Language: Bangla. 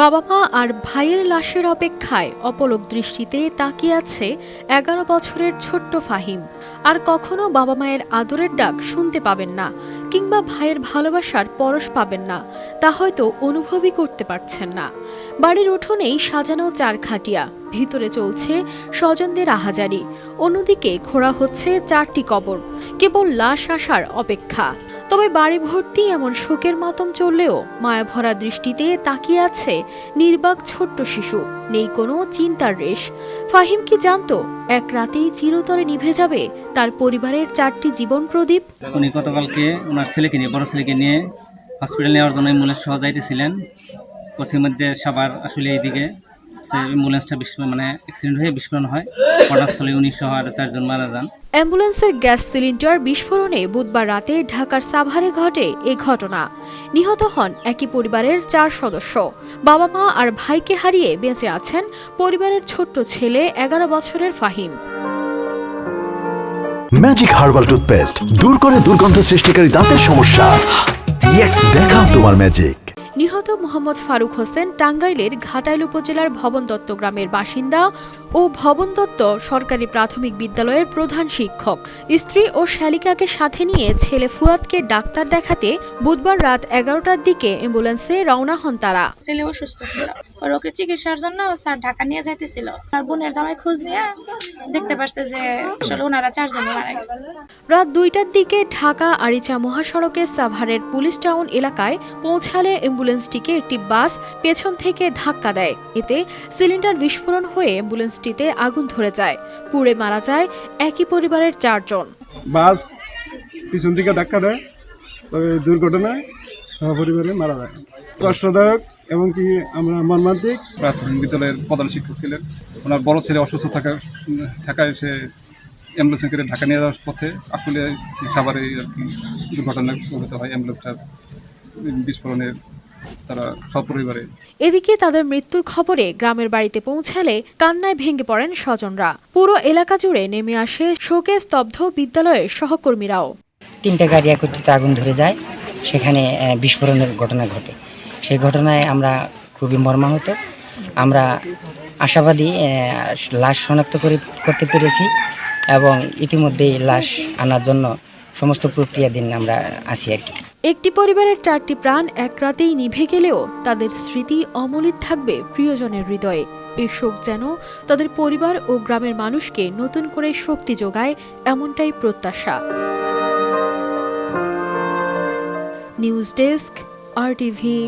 বাবা মা আর ভাইয়ের লাশের অপেক্ষায় অপলক দৃষ্টিতে তাকিয়ে আছে এগারো বছরের ছোট্ট ফাহিম। আর কখনো বাবা মায়ের আদরের ডাক শুনতে পাবেন না, কিংবা ভাইয়ের ভালোবাসার পরশ পাবেন না, তা হয়তো অনুভবই করতে পারছেন না। বাড়ির উঠোনেই সাজানো চার খাটিয়া, ভিতরে চলছে স্বজনদের আহাজারি, অন্যদিকে খোঁড়া হচ্ছে চারটি কবর, কেবল লাশ আসার অপেক্ষা। তবে বাড়ি ভর্তি এমন শোকের মাতম চললেও মায়াভরা দৃষ্টিতে তাকিয়ে আছে নির্বাক ছোট্ট শিশু। নেই কোনো চিন্তার রেশ। ফাহিম কি জানতো, এক রাতেই চিরতরে নিভে যাবে তার পরিবারের চারটি জীবন প্রদীপ? উনি গতকালকে ওনার ছেলেকে নিয়ে, বড় ছেলেকে নিয়ে হসপিটাল নেওয়ার জন্য অ্যাম্বুলেন্স সহ যাইতেছিলেন। পথের মধ্যে সবার আসলে এইদিকে সে অ্যাম্বুলেন্সটা বিস্ফোরণ মানে অ্যাক্সিডেন্ট হয়ে বিস্ফোরণ হয়। ঘটনাস্থলে উনি সহ আরও চারজন মারা যান। অ্যাম্বুলেন্সের গ্যাস সিলিন্ডার বিস্ফোরণে বুধবার রাতে ঢাকার সাভারে ঘটে এ ঘটনা। নিহত হন একই পরিবারের চার সদস্য। বাবা মা আর ভাইকে হারিয়ে বেঁচে আছেন পরিবারের ছোট্ট ছেলে এগারো বছরের ফাহিম। ম্যাজিক হার্বাল টুথপেস্ট দূর করে দুর্গন্ধ সৃষ্টিকারী দাঁতের সমস্যা। দেখাও তোমার ম্যাজিক নিহত মোহাম্মদ ফারুক হোসেন টাঙ্গাইলের ঘাটাইল উপজেলার ভবন দত্ত গ্রামের বাসিন্দা ও ভবন দত্ত সরকারি প্রাথমিক বিদ্যালয়ের প্রধান শিক্ষক। স্ত্রী ও শালিকাকে সাথে নিয়ে ছেলে ফুয়াদকে ডাক্তার দেখাতে বুধবার রাত এগারোটার দিকে অ্যাম্বুলেন্সে রওনা হন তারা। ছেলে অসুস্থ ছিল। ওর ওকে চিকিৎসার জন্য স্যার ঢাকা নিয়ে যাইতেছিল। আর বোনের জামাই খোঁজ নিয়ে দেখতে পারছে যে আসলে ওনারা চারজন মারা গেছে। রাত দুইটার দিকে ঢাকা আরিচা মহাসড়কের সাভারের পুলিশ টাউন এলাকায় পৌঁছালে অ্যাম্বুলেন্সটিকে একটি বাস পেছন থেকে ধাক্কা দেয়। এতে সিলিন্ডার বিস্ফোরণ হয়ে অ্যাম্বুলেন্সটিতে আগুন ধরে যায়। পুড়ে মারা যায় একই পরিবারের চারজন। বাস পিছন দিকে ধাক্কা দেয় তবে দুর্ঘটনায় সহপরিবারে মারা যায়। কষ্টদায়ক এবং কি আমরা মর্মান্তিক। প্রাথমিক বিদ্যালয়ের প্রধান শিক্ষক ছিলেন। ওনার বড় ছেলে অসুস্থ থাকার থাকায় সে অ্যাম্বুলেন্সে করে ঢাকা নিয়ে যাওয়ার পথে আসলে সাভারে আর কি দুর্ঘটনা ঘটিত হয়। অ্যাম্বুলেন্সটার বিস্ফোরণের তারা সপরিবারে এদিকে তাদের মৃত্যুর খবরে গ্রামের বাড়িতে পৌঁছালে কান্নায় ভেঙে পড়েন স্বজনরা। পুরো এলাকা জুড়ে নেমে আসে শোকে স্তব্ধ বিদ্যালয়ের সহকর্মীরাও। তিনটা গাড়ি একত্রিত আগুন ধরে যায়। সেখানে বিস্ফোরণের ঘটনা ঘটে। সেই ঘটনায় আমরা খুবই মর্মাহত। আমরা আশাবাদী আহ, লাশ শনাক্ত করে করতে পেরেছি এবং ইতিমধ্যেই লাশ আনার জন্য সমস্ত প্রক্রিয়া দিন আমরা আছি আর কি। একটি পরিবারের চারটি প্রাণ এক রাতেই নিভে গেলেও তাদের স্মৃতি অমলিত থাকবে প্রিয়জনের হৃদয়ে। এই শোক যেন তাদের পরিবার ও গ্রামের মানুষকে নতুন করে শক্তি যোগায় এমনটাই প্রত্যাশা। News desk, R TV.